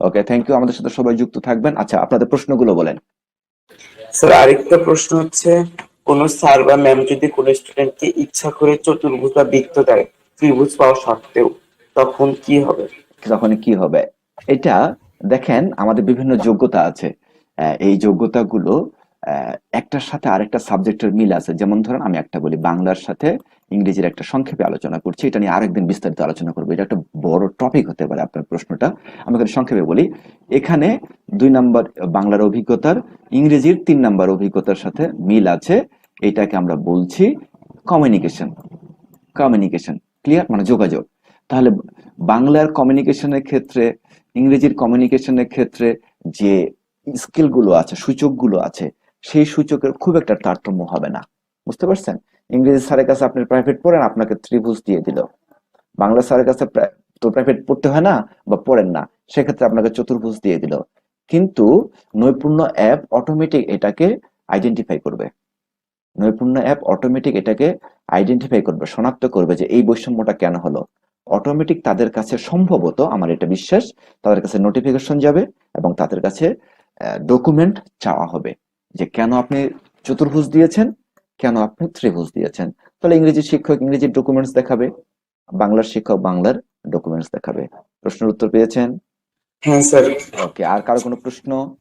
Okay thank you আমাদের সাথে সবাই যুক্ত থাকবেন। আচ্ছা আপনাদের প্রশ্নগুলো বলেন। স্যার আরেকটা প্রশ্ন হচ্ছে কোন স্যার বা ম্যাম যদি কোনো স্টুডেন্টকে ইচ্ছা করে চতুর্ভুজ বা বৃত্ত দেয় ত্রিভুজ পাওয়া সত্ত্বেও তখন কি হবে? তখন কি হবে? এটা দেখেন আমাদের বিভিন্ন যোগ্যতা আছে। এই যোগ্যতাগুলো আহ, একটার সাথে আরেকটা সাবজেক্টের মিল আছে। যেমন ধরেন আমি একটা বলি বাংলার সাথে ইংরেজির একটা সংক্ষেপে আলোচনা করছি, এটা নিয়ে আরেকদিন বিস্তারিত আলোচনা করব। এটা একটা বড় টপিক হতে পারে আপনার প্রশ্নটা। আমি এখানে সংক্ষেপে বলি, এখানে দুই নাম্বার বাংলার অভিজ্ঞতার, ইংরেজির তিন নাম্বার অভিজ্ঞতার সাথে মিল আছে। এটাকে আমরা বলছি কমিউনিকেশন কমিউনিকেশন ক্লিয়ার মানে যোগাযোগ। তাহলে বাংলার কমিউনিকেশনের ক্ষেত্রে, ইংরেজির কমিউনিকেশনের ক্ষেত্রে যে স্কিলগুলো আছে সূচকগুলো আছে, সেই সূচকের খুব একটা তারতম্য হবে না। বুঝতে পারছেন? ইংরেজি স্যারের কাছে আপনি প্রাইভেট পড়েন, আপনাকে ত্রিভুজ দিয়ে দিল। বাংলা স্যারের কাছে তো প্রাইভেট পড়তে হয় না বা পড়েন না, সেক্ষেত্রে আপনাকে চতুর্ভুজ দিয়ে দিল। কিন্তু নৈপুণ্য অ্যাপ অটোমেটিক এটাকে আইডেন্টিফাই করবে। নৈপুণ্য অ্যাপ অটোমেটিক এটাকে আইডেন্টিফাই করবে, শনাক্ত করবে যে এই বৈষম্যটা কেন হলো। অটোমেটিক তাদের কাছে সম্ভবত, আমার এটা বিশ্বাস, তাদের কাছে নোটিফিকেশন যাবে এবং তাদের কাছে ডকুমেন্ট চাওয়া হবে যে কেন আপনি চতুর্ভুজ দিয়েছেন কেন আপনি ত্রিভুজ দিয়েছেন? তাহলে ইংরেজি শিক্ষক ইংরেজির ডকুমেন্টস দেখাবে বাংলার শিক্ষক বাংলার ডকুমেন্টস দেখাবে। প্রশ্নের উত্তর পেয়েছেন? হ্যাঁ স্যার। ওকে আর কারও কোনো প্রশ্ন?